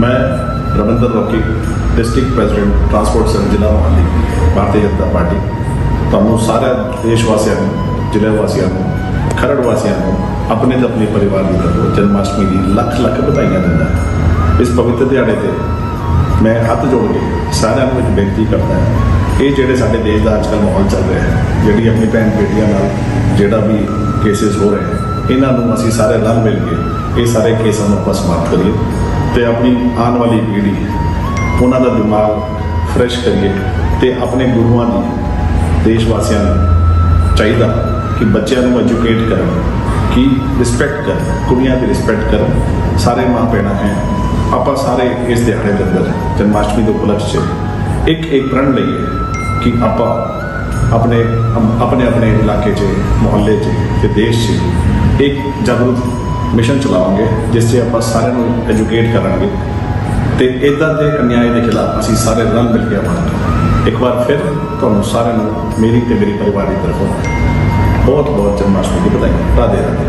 ਮੈਂ ਰਵਿੰਦਰ ਰੋਕੀ district president transport ਸੰਘ ਜ਼ਿਲ੍ਹਾ ਮੋਹਾਲੀ, ਭਾਰਤੀ ਜਨਤਾ ਪਾਰਟੀ। ਤੁਹਾਨੂੰ ਸਾਰੇ ਦੇਸ਼ ਵਾਸੀਆਂ ਨੂੰ ਜ਼ਿਲ੍ਹੇ ਵਾਸੀਆਂ ਨੂੰ ਖਰੜ ਵਾਸੀਆਂ ਨੂੰ, ਆਪਣੇ ਤੇ ਆਪਣੇ ਪਰਿਵਾਰ ਦੀ ਤਰਫੋਂ ਜਨਮਾਸ਼ਟਮੀ ਦੀ ਲੱਖ ਲੱਖ ਵਧਾਈਆਂ ਦਿੰਦਾ ਇਸ ਪਵਿੱਤਰ ਦਿਹਾੜੇ ਤੇ ਮੈਂ ਹੱਥ ਜੋੜ ਕੇ ਸਾਰਿਆਂ ਨੂੰ ਇੱਕ ਬੇਨਤੀ ਕਰਦਾ ਹਾਂ, ਇਹ ਜਿਹੜੇ ਸਾਡੇ ਦੇਸ਼ ਦਾ ਅੱਜਕੱਲ੍ਹ ਮਾਹੌਲ ਚੱਲ ਰਿਹਾ ਹੈ, ਜਿਹੜੀ ਆਪਣੀ ਭੈਣ ਬੇਟੀਆਂ ਨਾਲ ਜਿਹੜਾ ਵੀ ਕੇਸਿਸ ਹੋ ਰਹੇ ਹੈ ਇਹਨਾਂ ਨੂੰ ਅਸੀਂ ਸਾਰੇ ਰਲ ਮਿਲ ਕੇ ਇਹ ਸਾਰੇ ਕੇਸਾਂ ਨੂੰ ਆਪਾਂ ਸਮਾਪਤ ਕਰੀਏ। ਤੇ ਆਪਣੀ ਆਉਣ ਵਾਲੀ ਪੀੜ੍ਹੀ ਉਹਨਾਂ ਦਾ ਦਿਮਾਗ ਫਰੈਸ਼ ਕਰੀਏ ਤੇ ਆਪਣੇ ਗੁਰੂਆਂ ਨੂੰ ਦੇਸ਼ ਵਾਸੀਆਂ ਨੂੰ ਚਾਹੀਦਾ ਕਿ ਬੱਚਿਆਂ ਨੂੰ ਐਜੂਕੇਟ ਕਰਨ, ਕਿ ਰਿਸਪੈਕਟ ਕਰਨ, ਕੁੜੀਆਂ ਦੀ ਰਿਸਪੈਕਟ ਕਰਨ। ਸਾਰੇ ਮਾਂ ਭੈਣਾਂ ਹੈ ਆਪਾਂ ਸਾਰੇ ਇਸ ਦਿਹਾੜੇ ਦੇ ਅੰਦਰ ਜਨਮਾਸ਼ਟਮੀ ਦੇ ਉਪਲਕਸ਼ 'ਚ ਇੱਕ ਇੱਕ ਪ੍ਰਣ ਲਈਏ ਕਿ ਆਪਾਂ ਆਪਣੇ ਆਪਣੇ ਆਪਣੇ ਇਲਾਕੇ 'ਚ, ਮੁਹੱਲੇ 'ਚ ਤੇ ਦੇਸ਼ 'ਚ ਇੱਕ ਜਾਗਰੂਕ ਮਿਸ਼ਨ ਚਲਾਵਾਂਗੇ, ਜਿਸ 'ਚ ਆਪਾਂ ਸਾਰਿਆਂ ਨੂੰ ਐਜੂਕੇਟ ਕਰਾਂਗੇ। ਤੇ ਇਦਾਂ ਦੇ ਅਨਿਆਏ ਦੇ ਖਿਲਾਫ ਅਸੀਂ ਸਾਰੇ ਰਲ ਮਿਲ ਕੇ ਆਵਾਂਗੇ ਇੱਕ ਵਾਰ ਫਿਰ ਤੁਹਾਨੂੰ ਸਾਰਿਆਂ ਨੂੰ ਮੇਰੀ ਤੇ ਮੇਰੀ ਪਰਿਵਾਰ ਦੀ ਤਰਫੋਂ ਬਹੁਤ ਬਹੁਤ ਜਨਮਾਸ਼ਟਮੀ ਦੀ ਵਧਾਈਆਂ। ਰਾਧੇ ਰਾਧੇ